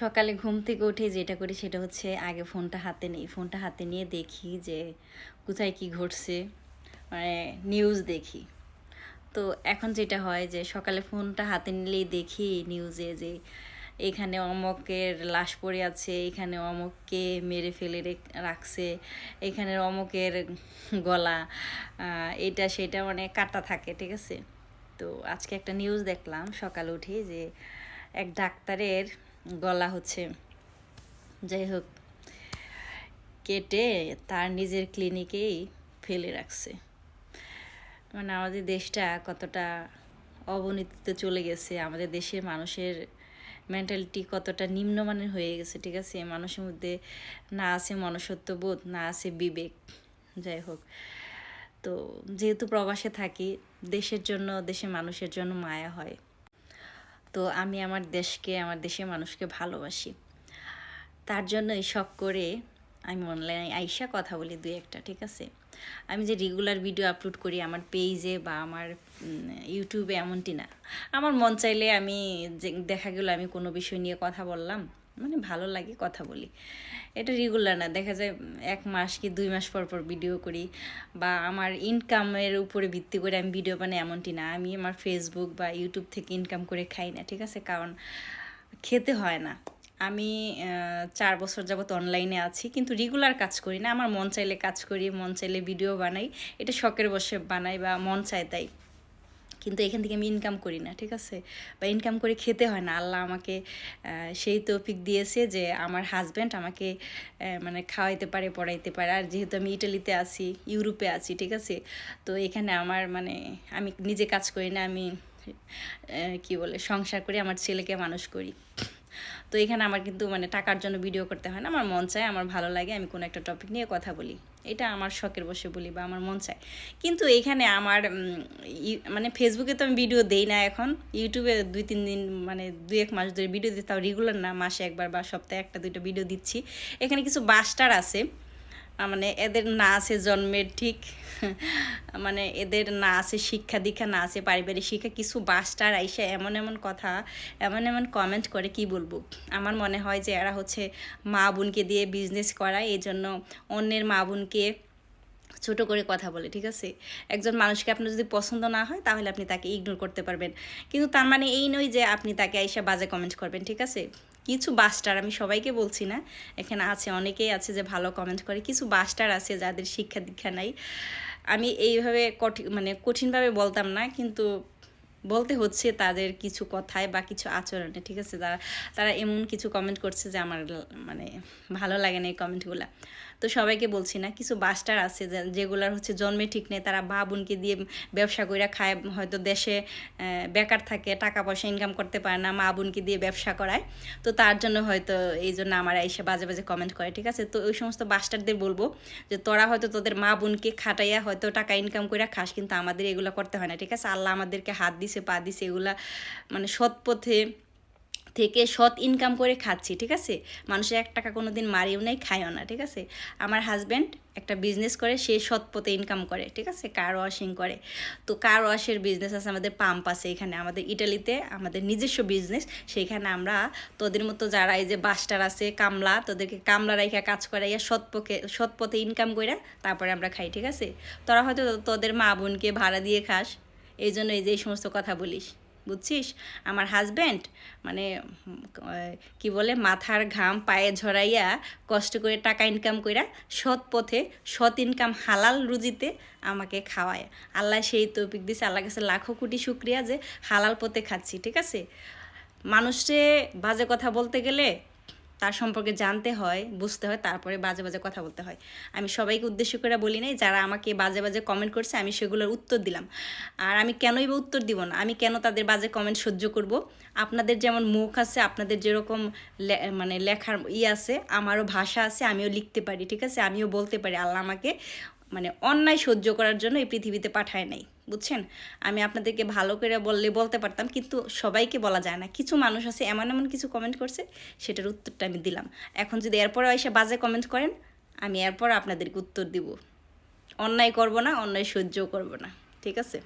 সকালে ঘুম থেকে উঠে যেটা করি সেটা হচ্ছে আগে ফোনটা হাতে নিই। ফোনটা হাতে নিয়ে দেখি যে কোথায় কি ঘটছে মানে নিউজ দেখি। তো এখন যেটা হয় যে সকালে ফোনটা হাতে নিলেই দেখি নিউজে যে এখানে অমকের লাশ পড়ে আছে, এখানে অমককে মেরে ফেলে রেখ- রাখছে, এখানে অমকের গলা এটা সেটা মানে কাটা থাকে, ঠিক আছে? তো আজকে একটা নিউজ দেখলাম সকালে উঠে যে এক ডাক্তারের গলা হচ্ছে। যাই হোক, কেটে তার নিজের ক্লিনিকেই ফেলে রাখছে। মানে আমাদের দেশটা কতটা অবনতিতে চলে গেছে, আমাদের দেশের মানুষের মেন্টালিটি কতটা নিম্নমানের হয়ে গেছে, ঠিক আছে? মানুষের মধ্যে না আছে মনুষ্যত্ববোধ, না আছে বিবেক। যাই হোক, তো যেহেতু প্রবাসে থাকি, দেশের জন্য, দেশের মানুষের জন্য মায়া হয়। তো আমি আমার দেশকে, আমার দেশের মানুষকে ভালোবাসি। তার জন্যই শখ করে আমি অনলাইনে আইসা কথা বলি দুই একটা, ঠিক আছে? আমি যে রেগুলার ভিডিও আপলোড করি আমার পেজে বা আমার ইউটিউবে এমনটি না। আমার মন চাইলে আমি দেখা গেলো আমি কোনো বিষয় নিয়ে কথা বললাম মানে ভালো লাগে কথা বলি। এটা রেগুলার না, দেখা যায় এক মাস কি দুই মাস পর পর ভিডিও করি বা আমার ইনকামের উপরে ভিত্তি করে আমি ভিডিও বানাই, এমনটি না। আমি আমার ফেসবুক বা ইউটিউব থেকে ইনকাম করে খাই না, ঠিক আছে? কারণ খেতে হয় না। আমি চার বছর যাবত অনলাইনে আছি, কিন্তু রেগুলার কাজ করি না। আমার মন চাইলে কাজ করি, মন চাইলে ভিডিও বানাই। এটা শখের বসে বানাই বা মন চায় তাই। কিন্তু এখান থেকে আমি ইনকাম করি না, ঠিক আছে? বা ইনকাম করে খেতে হয় না। আল্লাহ আমাকে সেই তৌফিক দিয়েছে যে আমার হাজব্যান্ড আমাকে মানে খাওয়াইতে পারে, পড়াইতে পারে। আর যেহেতু আমি ইটালিতে আছি, ইউরোপে আছি, ঠিক আছে? তো এখানে আমার মানে আমি নিজে কাজ করি না, আমি কি বলে, সংসার করে, আমার ছেলেকে মানুষ করি। তো এখানে আমার কিন্তু মানে টাকার জন্য ভিডিও করতে হয় না। আমার মন চায়, আমার ভালো লাগে, আমি কোনো একটা টপিক নিয়ে কথা বলি। এটা আমার শখের বসে বলি বা আমার মন চায়। কিন্তু এখানে আমার মানে ফেসবুকে তো আমি ভিডিও দেই না এখন। ইউটিউবে দুই, তিন দিন মানে দুই, এক মাস ধরে ভিডিও দিই, তাও রেগুলার না, মাসে একবার বা সপ্তাহে একটা, দুইটা ভিডিও দিচ্ছি। এখানে কিছু বাস্টার আছে। মানে এদের না আছে জন্মের ঠিক মানে এদের না আছে শিক্ষা দীক্ষা, না আছে পারিবারিক শিক্ষা, কিছু বাস্টার আইসে এমন এমন কথা, এমন এমন কমেন্ট করে কি বলব? আমার মনে হয় যে এরা হচ্ছে মা বোনকে দিয়ে বিজনেস করায় এই জন্য অন্যের মা বোনকে ছোট করে কথা বলে, ঠিক আছে? একজন মানুষকে আপনার যদি পছন্দ না হয়, তাহলে আপনি তাকে ইগনোর করতে পারবেন। কিন্তু তার মানে এই নয় যে আপনি তাকে এসে বাজে কমেন্ট করবেন, ঠিক আছে? কিছু বাস্টার আমি সবাইকে বলছি না, এখানে আছে অনেকেই আছে যে ভালো কমেন্ট করে, কিছু বাস্টার আছে যাদের শিক্ষা দীক্ষা নাই। আমি এইভাবে কঠিন মানে কঠিনভাবে বলতাম না, কিন্তু বলতে হচ্ছে তাদের কিছু কথায় বা কিছু আচরণে, ঠিক আছে? তারা তারা এমন কিছু কমেন্ট করছে যে আমার মানে ভালো লাগে না এই কমেন্টগুলো তো সবাইকে বলছি না, কিছু বাস্টার আছে যেগুলার হচ্ছে জন্মে ঠিক নেই, তারা মা বোনকে দিয়ে ব্যবসা করে খায়, হয়তো দেশে বেকার থাকে, টাকা পয়সা ইনকাম করতে পারে না, মা বোনকে দিয়ে ব্যবসা করায়। তো তার জন্য হয়তো এই জন্য আমার এসে বাজে বাজে কমেন্ট করে, ঠিক আছে? তো ওই সমস্ত বাস্টারদের বলব যে, তোরা হয়তো তোদের মা বোনকে খাটাইয়া হয়তো টাকা ইনকাম করে খাস, কিন্তু আমাদের এগুলো করতে হয় না, ঠিক আছে? আল্লাহ আমাদেরকে হাত দিছে, পা দিছে, এগুলা মানে সৎ পথে থেকে সৎ ইনকাম করে খাচ্ছি, ঠিক আছে? মানুষের এক টাকা কোনো দিন মারিও নাই, খায়ও না, ঠিক আছে? আমার হাজব্যান্ড একটা বিজনেস করে, সে সৎ পথে ইনকাম করে, ঠিক আছে? কার ওয়াশিং করে। তো কার ওয়াশের বিজনেস আছে, আমাদের পাম্প আছে এখানে, আমাদের ইটালিতে আমাদের নিজস্ব বিজনেস সেইখানে আমরা তোদের মতো যারা এই যে বাস্টার আছে, কামলা, তোদেরকে কামলা রাইখা কাজ করাইয়া সৎ পথে সৎ পথে ইনকাম করে তারপরে আমরা খাই, ঠিক আছে? তোরা হয়তো তোদের মা বোনকে ভাড়া দিয়ে খাস এই জন্য এই যে এই সমস্ত কথা বলিস। বুঝছিস? আমার হাজব্যান্ড মানে কি বলে, মাথার ঘাম পায়ে ঝরাইয়া কষ্ট করে টাকা ইনকাম কইরা সৎ পথে সৎ ইনকাম হালাল রুজিতে আমাকে খাওয়ায়। আল্লাহ সেই তৌফিক দিছে আল্লাহ কাছে লাখো কোটি শুক্রিয়া যে হালাল পথে খাচ্ছি, ঠিক আছে? মানুষে বাজে কথা বলতে গেলে তার সম্পর্কে জানতে হয়, বুঝতে হয়, তারপরে বাজে বাজে কথা বলতে হয়। আমি সবাইকে উদ্দেশ্য করে বলি নাই, যারা আমাকে বাজে বাজে কমেন্ট করছে, আমি সেগুলোর উত্তর দিলাম। আর আমি কেনই বা উত্তর দিব না, আমি কেন তাদের বাজে কমেন্ট সহ্য করব? আপনাদের যেমন মুখ আছে, আপনাদের যেরকম মানে লেখার ই আছে, আমারও ভাষা আছে, আমিও লিখতে পারি, ঠিক আছে? আমিও বলতে পারি, আল্লাহ আমাকে মানে অন্যায় সহ্য করার জন্য এই পৃথিবীতে পাঠায় নাই। বুঝছেন? আমি আপনাদেরকে ভালো করে বললে বলতে পারতাম, কিন্তু সবাইকে বলা যায় না। কিছু মানুষ আছে, এমন এমন কিছু কমেন্ট করছে, সেটার উত্তরটা আমি দিলাম। এখন যদি এরপরে এসে বাজে কমেন্ট করেন, আমি এরপর আপনাদেরকে উত্তর দিব। অন্যায় করব না, অন্যায় সহ্যও করব না। ঠিক আছে?